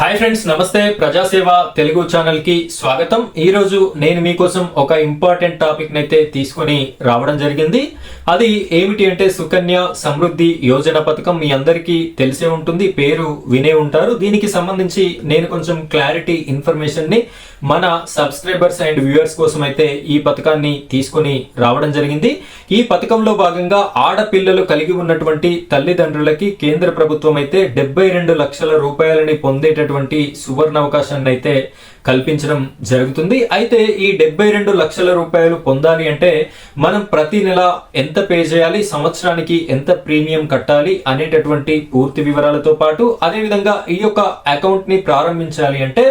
Hi friends నమస్తే. ప్రజాసేవ తెలుగు ఛానల్కి స్వాగతం. ఈ రోజు నేను మీకోసం ఒక ఇంపార్టెంట్ టాపిక్ నైతే తీసుకొని రావడం జరిగింది. అది ఏమిటి అంటే సుకన్య సమృద్ధి యోజన పథకం మీ అందరికీ తెలిసే ఉంటుంది పేరు వినే ఉంటారు. దీనికి సంబంధించి నేను కొంచెం క్లారిటీ ఇన్ఫర్మేషన్ని మన సబ్స్క్రైబర్స్ అండ్ వ్యూవర్స్ కోసం అయితే ఈ పథకాన్ని తీసుకొని రావడం జరిగింది. ఈ పథకంలో భాగంగా ఆడపిల్లలు కలిగి ఉన్నటువంటి తల్లిదండ్రులకి కేంద్ర ప్రభుత్వం అయితే డెబ్బై రెండు లక్షల రూపాయలని పొందేటటువంటి సువర్ణ అవకాశాన్ని అయితే కల్పించడం జరుగుతుంది. అయితే ఈ డెబ్బై రెండు లక్షల రూపాయలు పొందాలి అంటే మనం ప్రతి నెల ఎంత పే చేయాలి సంవత్సరానికి ఎంత ప్రీమియం కట్టాలి అనేటటువంటి పూర్తి వివరాలతో పాటు అదేవిధంగా ఈ యొక్క అకౌంట్ని ప్రారంభించాలి అంటే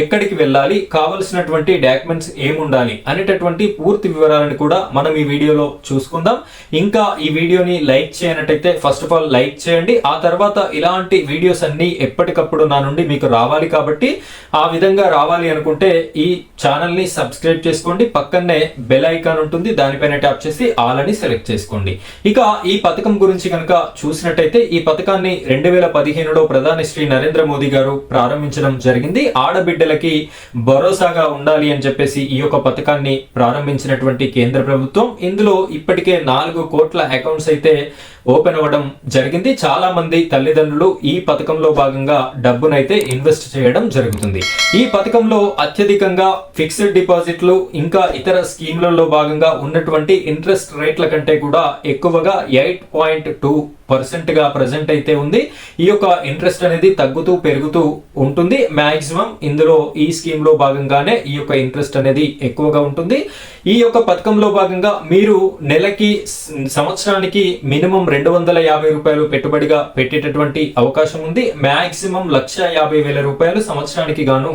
ఎక్కడికి వెళ్ళాలి కావలసినటువంటి డాక్యుమెంట్స్ ఏముండాలి అనేటటువంటి పూర్తి వివరాలను కూడా మనం ఈ వీడియోలో చూసుకుందాం. ఇంకా ఈ వీడియోని లైక్ చేయనట్టయితే ఫస్ట్ ఆఫ్ ఆల్ లైక్ చేయండి. ఆ తర్వాత ఇలాంటి వీడియోస్ అన్ని ఎప్పటికప్పుడు నా నుండి మీకు రావాలి కాబట్టి ఆ విధంగా రావాలి అనుకుంటే ఈ ఛానల్ని సబ్స్క్రైబ్ చేసుకోండి. పక్కనే బెల్ ఐకాన్ ఉంటుంది. దానిపైన ట్యాప్ చేసి ఆల్ అని సెలెక్ట్ చేసుకోండి. ఇక ఈ పథకం గురించి కనుక చూసినట్టయితే ఈ పథకాన్ని రెండు వేల పదిహేనులో ప్రధాని శ్రీ నరేంద్ర మోదీ గారు ప్రారంభించడం జరిగింది. ఆడబిడ్డలకి భరోసాగా ఉండాలి అని చెప్పేసి ఈ యొక్క పథకాన్ని ప్రారంభించినటువంటి కేంద్ర ప్రభుత్వం. ఇందులో ఇప్పటికే నాలుగు కోట్ల అకౌంట్స్ అయితే ఓపెన్ అవ్వడం జరిగింది. చాలా మంది తల్లిదండ్రులు ఈ పథకంలో భాగంగా డబ్బునైతే ఇన్వెస్ట్ చేయడం జరుగుతుంది. ఈ పథకం పథకంలో అత్యధికంగా ఫిక్స్డ్ డిపాజిట్లు ఇంకా ఇతర స్కీమ్లలో భాగంగా ఉన్నటువంటి ఇంట్రెస్ట్ రేట్ల కంటే కూడా ఎక్కువగా ఎయిట్ పాయింట్ టూ పర్సెంట్గా ప్రజెంట్ అయితే ఉంది. ఈ యొక్క ఇంట్రెస్ట్ అనేది తగ్గుతూ పెరుగుతూ ఉంటుంది. మాక్సిమం ఇందులో ఈ స్కీమ్లో భాగంగానే ఈ యొక్క ఇంట్రెస్ట్ అనేది ఎక్కువగా ఉంటుంది. ఈ యొక్క పథకంలో భాగంగా మీరు నెలకి సంవత్సరానికి మినిమం రెండు వందల యాభై రూపాయలు పెట్టుబడిగా పెట్టేటటువంటి అవకాశం ఉంది. మాక్సిమం లక్ష యాభై వేల రూపాయలు సంవత్సరానికి గాను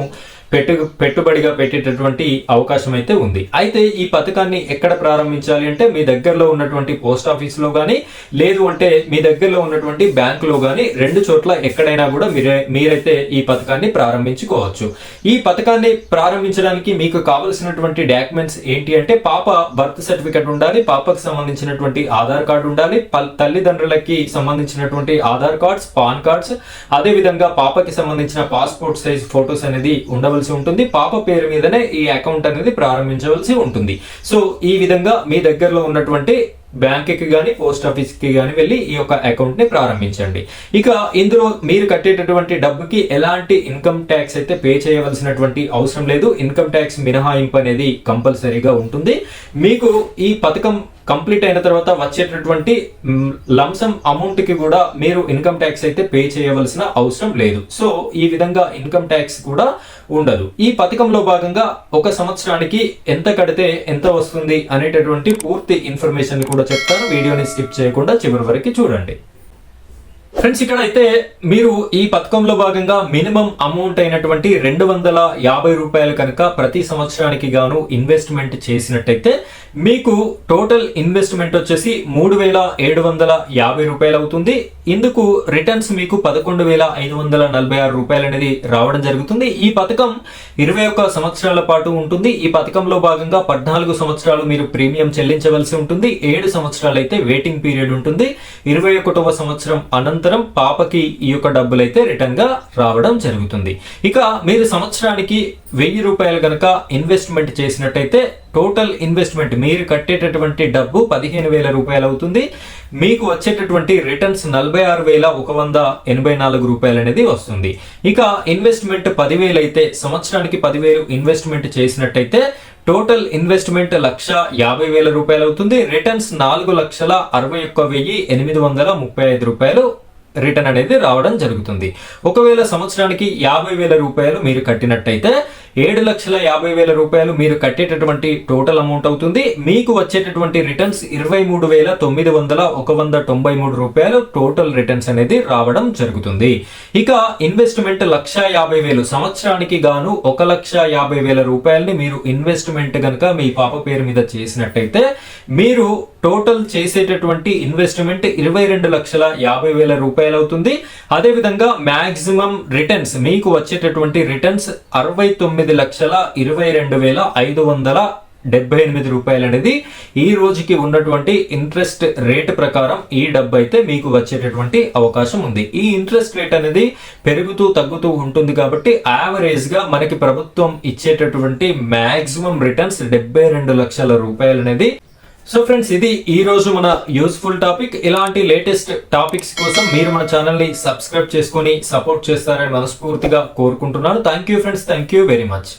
పెట్టు పెట్టుబడిగా పెట్టేటటువంటి అవకాశం అయితే ఉంది. అయితే ఈ పథకాన్ని ఎక్కడ ప్రారంభించాలి అంటే మీ దగ్గరలో ఉన్నటువంటి పోస్ట్ ఆఫీస్లో కానీ లేదు అంటే మీ దగ్గరలో ఉన్నటువంటి బ్యాంకులో కానీ రెండు చోట్ల ఎక్కడైనా కూడా మీరే మీరైతే ఈ పథకాన్ని ప్రారంభించుకోవచ్చు. ఈ పథకాన్ని ప్రారంభించడానికి మీకు కావలసినటువంటి డాక్యుమెంట్స్ ఏంటి అంటే పాప బర్త్ సర్టిఫికెట్ ఉండాలి పాపకు సంబంధించినటువంటి ఆధార్ కార్డు ఉండాలి పల్- తల్లిదండ్రులకి సంబంధించినటువంటి ఆధార్ కార్డ్స్ పాన్ కార్డ్స్ అదే విధంగా పాపకి సంబంధించిన పాస్పోర్ట్ సైజ్ ఫొటోస్ అనేది ఉండవలసి ఉంటుంది. పాప పేరు మీదనే ఈ అకౌంట్ అనేది ప్రారంభించవలసి ఉంటుంది. సో ఈ విధంగా మీ దగ్గరలో ఉన్నటువంటి బ్యాంక్కి కానీ పోస్ట్ ఆఫీస్కి కానీ వెళ్ళి ఈ యొక్క అకౌంట్ని ప్రారంభించండి. ఇక ఇందులో మీరు కట్టేటటువంటి డబ్బుకి ఎలాంటి ఇన్కమ్ ట్యాక్స్ అయితే పే చేయవలసినటువంటి అవసరం లేదు. ఇన్కమ్ ట్యాక్స్ మినహాయింపు అనేది కంపల్సరీగా ఉంటుంది. మీకు ఈ పథకం కంప్లీట్ అయిన తర్వాత వచ్చేటటువంటి లంసం అమౌంట్కి కూడా మీరు ఇన్కమ్ ట్యాక్స్ అయితే పే చేయవలసిన అవసరం లేదు. సో ఈ విధంగా ఇన్కమ్ ట్యాక్స్ కూడా ఉండదు. ఈ పథకంలో భాగంగా ఒక సంవత్సరానికి ఎంత కడితే ఎంత వస్తుంది అనేటటువంటి పూర్తి ఇన్ఫర్మేషన్ కూడా చెప్తాను. వీడియోని స్కిప్ చేయకుండా చివరి వరకు చూడండి. ఫ్రెండ్స్ ఇక్కడ అయితే మీరు ఈ పథకంలో భాగంగా మినిమం అమౌంట్ అయినటువంటి రెండు వందల యాభై రూపాయలు కనుక ప్రతి సంవత్సరానికి గాను ఇన్వెస్ట్మెంట్ చేసినట్టయితే మీకు టోటల్ ఇన్వెస్ట్మెంట్ వచ్చేసి మూడు వేల ఏడు వందల యాభై రూపాయలు అవుతుంది. ఇందుకు రిటర్న్స్ మీకు పదకొండు వేల ఐదు వందల నలభై ఆరు రూపాయలు అనేది రావడం జరుగుతుంది. ఈ పథకం ఇరవై ఒక్క సంవత్సరాల పాటు ఉంటుంది. ఈ పథకంలో భాగంగా పద్నాలుగు సంవత్సరాలు మీరు ప్రీమియం చెల్లించవలసి ఉంటుంది. ఏడు సంవత్సరాలు అయితే వెయిటింగ్ పీరియడ్ ఉంటుంది. ఇరవై ఒకటవ సంవత్సరం అనంతరం పాపకి ఈ యొక్క డబ్బులు అయితే రిటర్న్గా రావడం జరుగుతుంది. ఇక మీరు సంవత్సరానికి వెయ్యి రూపాయలు కనుక ఇన్వెస్ట్మెంట్ చేసినట్టయితే టోటల్ ఇన్వెస్ట్మెంట్ మీరు కట్టేటటువంటి డబ్బు పదిహేను వేల రూపాయలు అవుతుంది. మీకు వచ్చేటటువంటి రిటర్న్స్ నలభై ఆరు వేల ఒక వంద ఎనభై నాలుగు రూపాయలు అనేది వస్తుంది. ఇక ఇన్వెస్ట్మెంట్ పదివేలు అయితే సంవత్సరానికి పదివేలు ఇన్వెస్ట్మెంట్ చేసినట్టయితే టోటల్ ఇన్వెస్ట్మెంట్ లక్ష యాభై వేల రూపాయలు అవుతుంది. రిటర్న్స్ నాలుగు లక్షల అరవై ఒక్క వెయ్యి ఎనిమిది వందల ముప్పై ఐదు రూపాయలు రిటర్న్ అనేది రావడం జరుగుతుంది. ఒకవేళ సంవత్సరానికి యాభై వేల రూపాయలు మీరు కట్టినట్టయితే ఏడు లక్షల యాభై వేల రూపాయలు మీరు కట్టేటటువంటి టోటల్ అమౌంట్ అవుతుంది. మీకు వచ్చేటటువంటి రిటర్న్స్ ఇరవై మూడు వేల తొమ్మిది వందల ఒక వంద తొంభై మూడు రూపాయలు టోటల్ రిటర్న్స్ అనేది రావడం జరుగుతుంది. ఇక ఇన్వెస్ట్మెంట్ లక్ష యాభై వేలు. సంవత్సరానికి గాను ఒక లక్ష యాభై వేల రూపాయలని మీరు ఇన్వెస్ట్మెంట్ కనుక మీ పాప పేరు మీద చేసినట్టయితే మీరు టోటల్ చేసేటటువంటి ఇన్వెస్ట్మెంట్ ఇరవై రెండు లక్షల యాభై వేల రూపాయలు అవుతుంది. అదేవిధంగా మ్యాక్సిమం రిటర్న్స్ మీకు వచ్చేటటువంటి రిటర్న్స్ అరవై తొమ్మిది లక్షల ఇరవై రెండు వేల ఐదు వందల డెబ్బై ఎనిమిది రూపాయలు అనేది ఈ రోజుకి ఉన్నటువంటి ఇంట్రెస్ట్ రేట్ ప్రకారం ఈ డబ్బు అయితే మీకు వచ్చేటటువంటి అవకాశం ఉంది. ఈ ఇంట్రెస్ట్ రేట్ అనేది పెరుగుతూ తగ్గుతూ ఉంటుంది కాబట్టి యావరేజ్గా మనకి ప్రభుత్వం ఇచ్చేటటువంటి మ్యాక్సిమం రిటర్న్స్ డెబ్బై రెండు లక్షల రూపాయలు అనేది సో ఫ్రెండ్స్ ఇది ఈ రోజు మన యూస్ఫుల్ టాపిక్ ఇలాంటి లేటెస్ట్ టాపిక్స్ కోసం మీరు మన ఛానల్ని సబ్స్క్రైబ్ చేసుకొని సపోర్ట్ చేస్తారని మనస్ఫూర్తిగా కోరుకుంటున్నాను. Thank you friends thank you very much